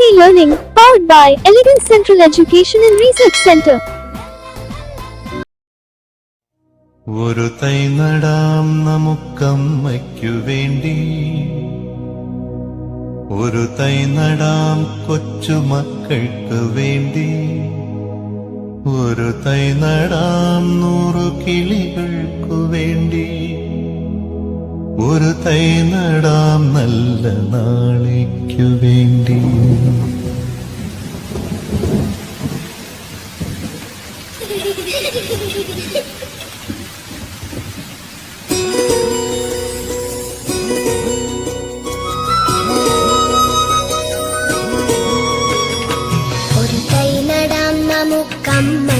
Learning, powered by Elegant Central Education and Research Center. ഒരു തൈ നടാം നമുക്കമ്മയ്ക്കു വേണ്ടി. ഒരു തൈ നടാം കൊച്ചുമക്കൾക്ക് വേണ്ടി. ഒരു തൈ നടാം നൂറു കിളികൾക്കു വേണ്ടി. ഒരു തൈ വേണ്ടി ഒരു തൈ നടാം നമുക്കമ്മയ്ക്കു വേണ്ടി